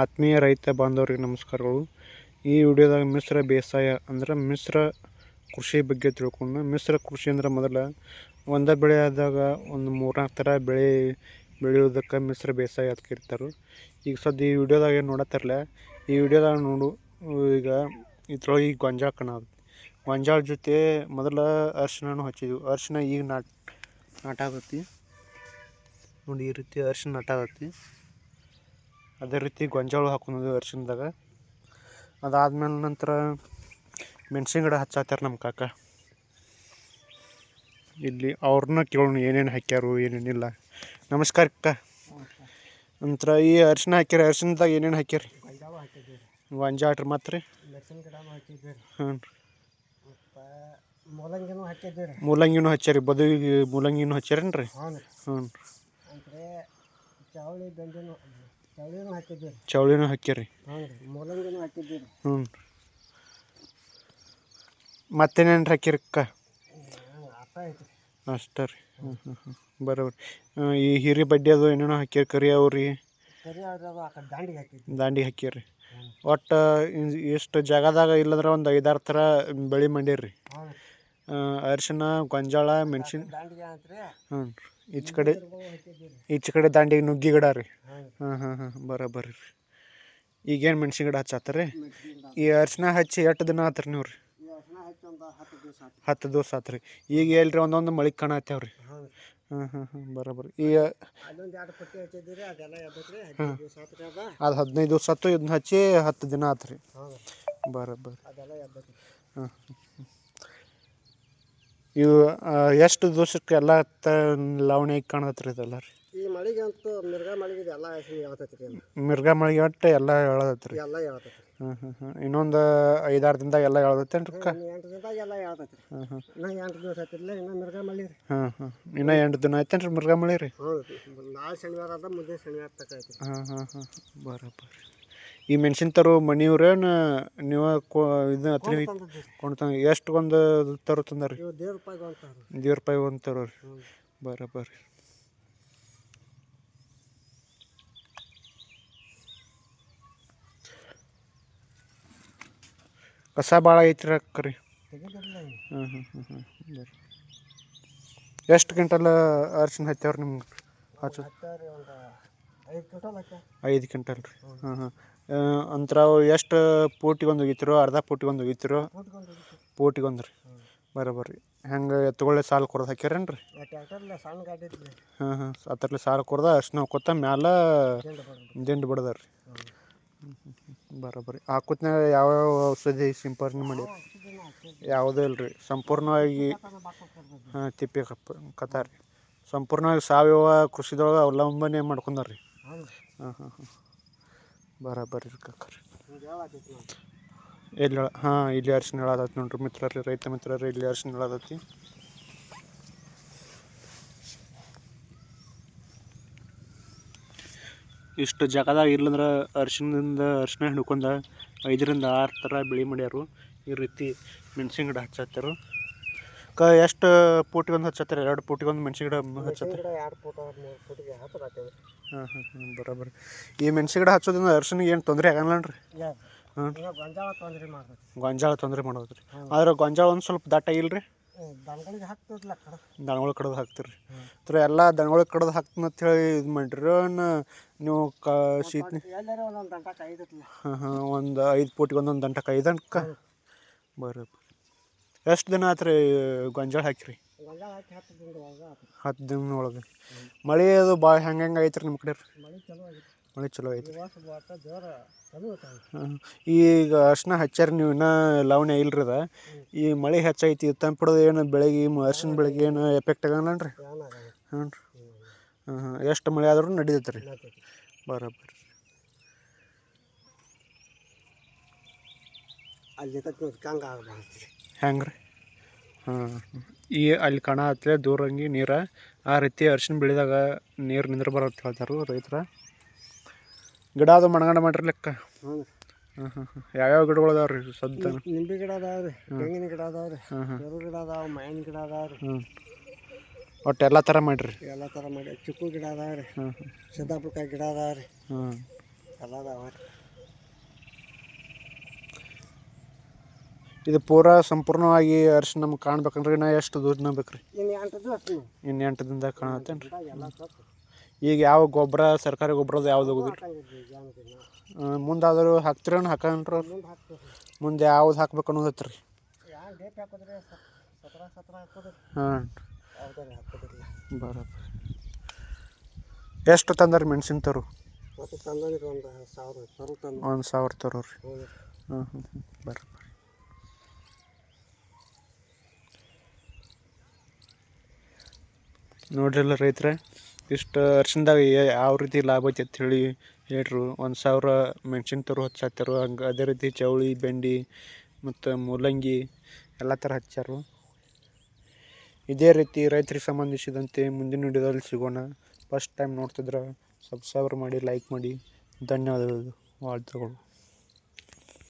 ಆತ್ಮೀಯ ರೈತ ಬಾಂಧವರಿಗೆ ನಮಸ್ಕಾರಗಳು. ಈ ವಿಡಿಯೋದಾಗ ಮಿಶ್ರ ಬೇಸಾಯ ಅಂದ್ರೆ ಮಿಶ್ರ ಕೃಷಿ ಬಗ್ಗೆ ತಿಳ್ಕೊಂಡು, ಮಿಶ್ರ ಕೃಷಿ ಅಂದ್ರೆ ಮೊದಲ ಒಂದೇ ಬೆಳೆ ಆದಾಗ ಒಂದು ಮೂರ್ನಾಲ್ಕು ಥರ ಬೆಳೆ ಬೆಳೆಯೋದಕ್ಕೆ ಮಿಶ್ರ ಬೇಸಾಯ ಅದಕ್ಕೆ ಇರ್ತಾರೆ ಈಗ ಸದ್ಯ ಈ ವಿಡಿಯೋದಾಗ ಏನು ನೋಡತ್ತಾರಲ್ಲ ಈ ವಿಡಿಯೋದಾಗ ನೋಡು, ಈಗ ಇದ್ರೊಳಗೆ ಈಗ ಗೊಂಜಾಳ ಕಣ ಗೊಂಜಾಳ ಜೊತೆ ಮೊದಲ ಅರ್ಶಿನೂ ಹಚ್ಚಿದ್ವಿ ಅರ್ಶಿನ ಈಗ ನಾಟ ನಾಟಾಗತ್ತಿ ನೋಡಿ ಈ ರೀತಿ ಅರಿಶಿಣ ನಾಟಾಗತ್ತಿ ಅದೇ ರೀತಿ ಗೊಂಜಾಳ ಹಾಕೊಂಡು ಅರ್ಶಿನದಾಗ ಅದಾದ್ಮೇಲೆ ನಂತರ ಮೆಣಸಿನ ಗಿಡ ಹಚ್ಚಾತ್ತಾರ ನಮ್ಮ ಕಾಕ. ಇಲ್ಲಿ ಅವ್ರನ್ನ ಕೇಳೋಣ ಏನೇನು ಹಾಕ್ಯಾರು ಏನೇನಿಲ್ಲ ನಮಸ್ಕಾರ ಅಕ್ಕ. ನಂತರ ಈ ಅರ್ಶಿನ ಹಾಕ್ಯಾರ ಅರ್ಶಿಣದಾಗ ಏನೇನು ಹಾಕ್ಯಾರಿ? ಗೊಂಜಾಟ್ರ ಮಾತ್ರ. ರೀ ಮತ್ತು ಹ್ಞೂ ಮೂಲಂಗಿನೂ ಹಚ್ಚಾರಿ ಬದುವಿಗೆ ಮೂಲಂಗಿನೂ ಹಚ್ಚಾರೇನು ರೀ. ಹ್ಞೂ ಚವಳಿನೂ ಹಾಕಿದ್ದೀವಿ ಚೌಳಿನೂ ಹಾಕಿರಿ ಹ್ಞೂ ರೀ ಮೂಲಂಗಿನೂ ಹಾಕಿದ್ದೀವಿ ಹ್ಞೂ ಮತ್ತೇನೇನು ಹ್ಞೂ ಅಷ್ಟೇ ರೀ. ಹ್ಞೂ ಹ್ಞೂ ಹ್ಞೂ ಬರೋಬರಿ ಈ ಹಿರಿ ಬಡ್ಡಿ ಅದು ಏನೇನೋ ಹಾಕಿರಿ ಕರಿ ಅವ್ರಿ. ದಾಂಡಿಗೆ ಹಾಕಿದ್ವಿ. ದಾಂಡಿ ಹಾಕ್ಯಾರಿ ಒಟ್ಟು ಎಷ್ಟು ಜಾಗದಾಗ ಇಲ್ಲಂದ್ರೆ ಒಂದು ಐದಾರು ಥರ ಬೆಳೆ ಮಾಡಿರಿ ಅರಿಶಿನ ಗೊಂಜಾಳ ಮೆಣಸಿನ ಹ್ಞೂ ರೀ ಹ್ಞೂ ಈಚೆ ಕಡೆ ಈಚ ಕಡೆ ದಾಂಡಿಗೆ ನುಗ್ಗಿ ಗಿಡ ರೀ. ಹಾಂ ಹಾಂ ಹಾಂ ಬರೋಬ್ಬರಿ ರೀ. ಈಗೇನು ಮೆಣಸಿನ ಗಿಡ ಹಚ್ಚಾತಾರ? ಈ ಅರ್ಶಿನ ಹಚ್ಚಿ ಎಷ್ಟು ದಿನ ಆತ್ರಿ ನೀವು ರೀ? ಹತ್ತು ದಿವಸ ಆತ್ರಿ. ಈಗ ಎಲ್ರಿ ಒಂದೊಂದು ಮಳಿಗೆ ಕಾಣತ್ತೇವೆ ರೀ. ಹ್ಞೂ ಹಾಂ ಹಾಂ ಹಾಂ ಬರೋಬ್ಬರಿ ಈ ಅಲ್ಲೊಂದು ಎರಡು ಪಟ್ಟಿ ಹಚ್ಚಿದ್ದೀರಿ ಅದೆಲ್ಲ ಎದ್ದತ್ರಿ ಹದಿನೈದು ದಿವಸ ಆತ್ರಿ ಅದ ಹದಿನೈದು ದಿವಸ ಆಯ್ತು ಇದನ್ನ ಹಚ್ಚಿ ಹತ್ತು ದಿನ ಆತ್ರಿ. ರೀ ಬರೋಬ್ಬರಿ ಹಾಂ. ಇವು ಎಷ್ಟು ದಿವಸಕ್ಕೆ ಎಲ್ಲ ತ ಲವಣಿ ಕಾಣತ್ರಿ ಇದೆಲ್ಲ ರೀ? ಈ ಮಳಿಗೆ ಅಂತೂ ಮಿರ್ಗ ಮಳಿಗೆ ಎಲ್ಲ ಅದು. ಮಿರ್ಗ ಮಳಿಗೆ ಒಟ್ಟು ಎಲ್ಲ ಹೇಳದತ್ರಿ ಎಲ್ಲ ಹೇಳ್ತೈತ್ರಿ. ಹಾಂ ಹಾಂ ಹಾಂ ಇನ್ನೊಂದು ಐದಾರು ದಿನದಾಗ ಎಲ್ಲ ಹೇಳದತ್ತೇನು ರೀ ಇನ್ನು ಎಂಟು ದಿನದಾಗ ಎಲ್ಲ ಹೇಳ್ತೈತ್ರಿ. ಹಾಂ ಹಾಂ ಇನ್ನ ಎಂಟು ದಿವಸ ಆಯ್ತಿಲ್ಲ ಇನ್ನ ಮಿರ್ಗ ಮಳಿ ರೀ. ಹಾಂ ಹಾಂ ಇನ್ನೂ ಎಂಟು ದಿನ ಆಯ್ತೇನು ರೀ ಮಿರ್ಗ ಮಳಿ ರೀ? ಹೌದು. ನಾಳೆ ಶನಿವಾರ ಅದ ಮುಂದೆ ಶನಿವಾರ ತಕ ಐತಿ ಹಾಂ ಹಾಂ ಹಾಂ ಬರೋಬ್ಬರಿ ಈ ಮೆಣಸಿನ ತರು ಮನೆಯವ್ರೇನು ನೀವು ಕೊ ಇದು ಹತ್ರ ತಂದದ್ದು ರೀ ಕೊಂಡು ಎಷ್ಟು ಒಂದು ತರು ತಂದಾರ ರೀ ದೇವ್ರ ರೂಪಾಯಿ ಒಂದು ತರು ರೀ ಬರ್ರಿ ಬರ್ರಿ ಕಸ ಭಾಳ ಐತ್ರಿ ಅಕ್ಕರಿ ಇನ್ನು ಹಾಂ ಹಾಂ ಹಾಂ ಹಾಂ ಬರ್ರಿ ಎಷ್ಟು ಕ್ವಿಂಟಲ್ ಅರ್ಶಿನ ಹಚ್ಚವ್ರಿ ನಿಮ್ಗೆ? ಹಚ್ಚ. ಐದು ಕ್ವಿಂಟಲ್ ರೀ ಹಾಂ ಹಾಂ ಅಂತರ ಅವು ಎಷ್ಟು ಪೂಟಿಗೆ ಒಂದು ಒಗಿತಿರೋ ಅರ್ಧ ಪೂಟಿಗೆ ಒಂದು ಒಗಿತಿರೋ ಕೂತ್ಕೊಂಡು ಪೂಟಿಗೆ ಒಂದು ರೀ ಹ್ಞೂ ಬರೋಬ್ಬರಿ ಹೆಂಗೆ ಎತ್ತುಗೊಳ್ಳೆ ಸಾಲ ಕೊಡೋದು ಹಾಕ್ಯಾರೇನು ರೀ ಹಾಂ ಹಾಂ. ಅದರಲ್ಲಿ ಸಾಲ ಕೊಡ್ದ ಅರ್ಶಿನ ಹಾಕೋತ ಮ್ಯಾಲ ದಿಂಡು ಬಿಡದ ರೀ ಬರೋಬರಿ ಹಾಕೋತ್ನಾಗ ಯಾವ್ಯಾವ ಔಷಧಿ ಸಿಂಪರಣೆ ಮಾಡಿ ಔಷಧಿನ ಹಾಕಿದ್ವಿ ಯಾವುದೂ ಇಲ್ಲ ರೀ ಸಂಪೂರ್ಣವಾಗಿ ಹಾಂ ತಿಪ್ಪೆ ಕಪ್ಪ ಕತಾರಿ ರೀ ಸಂಪೂರ್ಣವಾಗಿ ಸಾವಯವ ಕೃಷಿದೊಳಗೆ ಅವಲಂಬನೆ ಮಾಡ್ಕೊಂಡಾರ ರೀ ಹಾಂ ಹಾಂ ಹಾಂ. ಬರೋಬ್ಬರಿ ರೀ ಕಕ್ಕರಿ ಹಿಂಗೆ ಹೇಳತ್ತೈತಿ ನಾವು ಎಲ್ಲಿ ಹಾಂ, ಇಲ್ಲಿ ಅರ್ಶಿನ ಹೇಳತೈತಿ ನೋಡ್ರಿ. ಮಿತ್ರರಿ, ರೈತ ಮಿತ್ರರಿ, ಇಲ್ಲಿ ಅರ್ಶಿನ ಹೇಳಾದತಿ ಇಷ್ಟು ಜಾಗದಾಗ ಇರ್ಲಂದ್ರೆ ಅರ್ಶಿನದಿಂದ ಅರ್ಶಿನ ಹಿಡ್ಕೊಂಡ ಐದರಿಂದ ಆರು ಥರ ಬೆಳೆ ಮಾಡ್ಯಾರು. ಈ ರೀತಿ ಮೆಣಸಿನ ಗಿಡ ಹಚ್ಚತ್ತಾರು ಕ ಎಷ್ಟು ಪೂಟಿಗೊಂದು ಒಂದು ಹಚ್ಚತ್ತಾರ? ಎರಡು ಪೂಟಿಗೊಂದು ಮೆಣಸಿನ ಗಿಡ ಹಚ್ಚತ್ತೆ ಗಿಡ ಎರಡು ಫೋಟೋ ಮೂರು ಫೋಟಿಗೆ ಹತ್ತಿರ ಹಾಕ್ತೇವೆ ಹಾಂ ಹಾಂ ಹಾಂ ಬರೋಬ್ಬರಿ ಈ ಮೆಣಸಿನ ಗಿಡ ಹಚ್ಚೋದ್ರಿಂದ ಅರ್ಶಿನಿಗೆ ಏನು ತೊಂದರೆ ಆಗಲ್ಲ ರೀ ಯಾರು ಹಾಂ ಈಗ ಗೊಂಜಾಳ ತೊಂದರೆ ಮಾಡ್ತೈತಿ ಗೊಂಜಾಳ ತೊಂದರೆ ಮಾಡೋದು ರೀ ಆದ್ರೆ ಗೊಂಜಾಳ ಒಂದು ಸ್ವಲ್ಪ ದಟ್ಟ ಇಲ್ರಿ? ದನಗಳಿಗೆ ಹಾಕ್ತಿರ್ಲ ಕಡೆ? ದನಗಳು ಕಡ್ದು ಹಾಕ್ತೀರಿ ತರ ಥರ ಎಲ್ಲ ದನಗಳು ಕಡ್ದು ಹಾಕ್ತೀನಿ ಅಂತ ಹೇಳಿ ಇದು ಮಾಡಿರಿ ನೀವು ಕ ಶೀತ ಎಲ್ಲಾರ ಒಂದೊಂದು ಹಾಂ ಹಾಂ ಒಂದು ಐದು ಪೂಟಿಗೆ ಒಂದೊಂದು ದಂಟಕ್ಕೆ ಐದು ಅಂಕ ಬರೋಬ್ಬರಿ ಎಷ್ಟು ದಿನ ಆತ್ರಿ ಗೊಂಜಾಳ ಹಾಕಿರಿ? ಗೊಂಜಾಳ ಹಾಕಿ ಹತ್ತು ದಿನದೊಳಗೆ ಆತು ಹತ್ತು ದಿನ ಒಳಗೆ. ಮಳೆ ಅದು ಭಾಳ ಹೆಂಗೆ ಹೆಂಗೆ ಐತ್ರಿ ನಿಮ್ಮ ಕಡೆ ಮಳೆ ಚಲೋ ಆಗಿತ್ತು ಮಳೆ ಚಲೋ ಐತಿ ಬಾಟ ಚಲೋ ಈಗ ಅರ್ಶಿನ ಹಚ್ಚಾರ ನೀವು ಇನ್ನೂ ಲವಣೆ ಇಲ್ರಿ ಅದ. ಈ ಮಳೆ ಹೆಚ್ಚೈತಿ ತಂಪಿಡೋದು ಏನು ಬೆಳಗ್ಗೆ ಅರ್ಶಿನ ಬೆಳಗ್ಗೆ ಏನು ಎಫೆಕ್ಟ್ ಆಗಲ್ಲ ರೀ ಹ್ಞೂ ರೀ. ಹಾಂ ಹಾಂ ಎಷ್ಟು ಮಳೆ ಆದ್ರೂ ನಡೀತೈತೆ ರೀ ನಡೀತೈತಿ ಬರೋಬ್ಬರಿ ಅಲ್ಲಿ ಕಂಗ ಆಗಬಾರ್ದು ಹೆಂಗೆ ರೀ ಹಾಂ. ಈ ಅಲ್ಲಿ ಕಣ ಹತ್ತಲೆ ದೂರಂಗಿ ನೀರು ಆ ರೀತಿ ಅರ್ಶಿನ ಬೆಳೆದಾಗ ನೀರು ನಿಂದ್ರ ಬರುತ್ತೆ ಹೇಳ್ತಾರೆ ರೈತರ. ಗಿಡ ಅದು ಮಣಗಂಡ ಮಾಡ್ರಿ ಲೆಕ್ಕ. ಹ್ಞೂ ಹಾಂ ಹಾಂ ಹಾಂ. ಯಾವ್ಯಾವ ಗಿಡಗಳು ಅದಾವ ರೀ ಸದ್ದ? ನಿಂಬೆ ಗಿಡ ಅದಾವ್ರಿ ತೆಂಗಿನ ಗಿಡ ಅದಾವ್ರಿ ಹಾಂ ಹಾಂ. ಗಿಡ ಅದಾವ ಮಾವಿನ ಗಿಡ ಅದಾವ್ರಿ ಹ್ಞೂ ಒಟ್ಟು ಎಲ್ಲ ಥರ ಮಾಡಿರಿ. ಎಲ್ಲ ಥರ ಮಾಡಿ ಚಿಕ್ಕು ಗಿಡ ಅದಾವ್ರಿ ರೀ ಹಾಂ ಸೀತಾಪಲ್ಕಾಯಿ ಗಿಡ ಅದಾವೆ ರೀ. ಹ್ಞೂ ಎಲ್ಲ ಅದಾವ ರೀ. ಇದು ಪೂರಾ ಸಂಪೂರ್ಣವಾಗಿ ಅರಿಶಿನ ನಮ್ಗೆ ಕಾಣ್ಬೇಕಂದ್ರೆ ನಾ ಎಷ್ಟು ದುಡ್ಡು ಬೇಕ್ರಿ? ಇನ್ನು ಎಂಟು ದಿನದಾಗ ಕಾಣತ್ತೇನ್ರಿ? ಈಗ ಯಾವ ಗೊಬ್ಬರ ಸರ್ಕಾರಿ ಗೊಬ್ಬರದ ಯಾವ್ದು ಹೋಗುದಿಲ್ಲ ಮುಂದಾದರೂ ಹಾಕ್ತಿರೇನು ಹಾಕನ್ರಿ ಮುಂದೆ ಯಾವ್ದು ಹಾಕ್ಬೇಕು ಸತ್ರ ಹಾಕೋದ್ರಿ? ಹಾಂ. ಬರಪ್ಪ ಎಷ್ಟು ತಂದಾರಿ ಮೆಣಸಿನ ತರು? ಒಂದು ಸಾವಿರ ತರೋರಿ. ಹೌದು. ಹಾಂ ಹ್ಞೂ ಹ್ಞೂ ಬರ್ರಿ ಬರ್ರಿ ನೋಡ್ರಿಲ್ಲ ರೈತರ, ಇಷ್ಟು ವರ್ಷದಾಗ ಯಾವ ರೀತಿ ಲಾಭ ಐತಿ ಅಂತ ಹೇಳಿ ಹೇಳ್ರು. ಒಂದು ಸಾವಿರ ಮೆಣಸಿನ ತರು ಹಚ್ಚಾತ್ತಾರು ಹಂಗೆ ಅದೇ ರೀತಿ ಚೌಳಿ, ಬೆಂಡಿ ಮತ್ತು ಮೂಲಂಗಿ ಎಲ್ಲ ಥರ ಹಚ್ಚಾರು. ಇದೇ ರೀತಿ ರೈತರಿಗೆ ಸಂಬಂಧಿಸಿದಂತೆ ಮುಂದಿನ ವಿಡಿಯೋದಲ್ಲಿ ಸಿಗೋಣ. ಫಸ್ಟ್ ಟೈಮ್ ನೋಡ್ತಿದ್ರೆ ಸಬ್ಸ್ಕ್ರೈಬರ್ ಮಾಡಿ ಲೈಕ್ ಮಾಡಿ. ಧನ್ಯವಾದಗಳು. வாழ்த்துಗಳು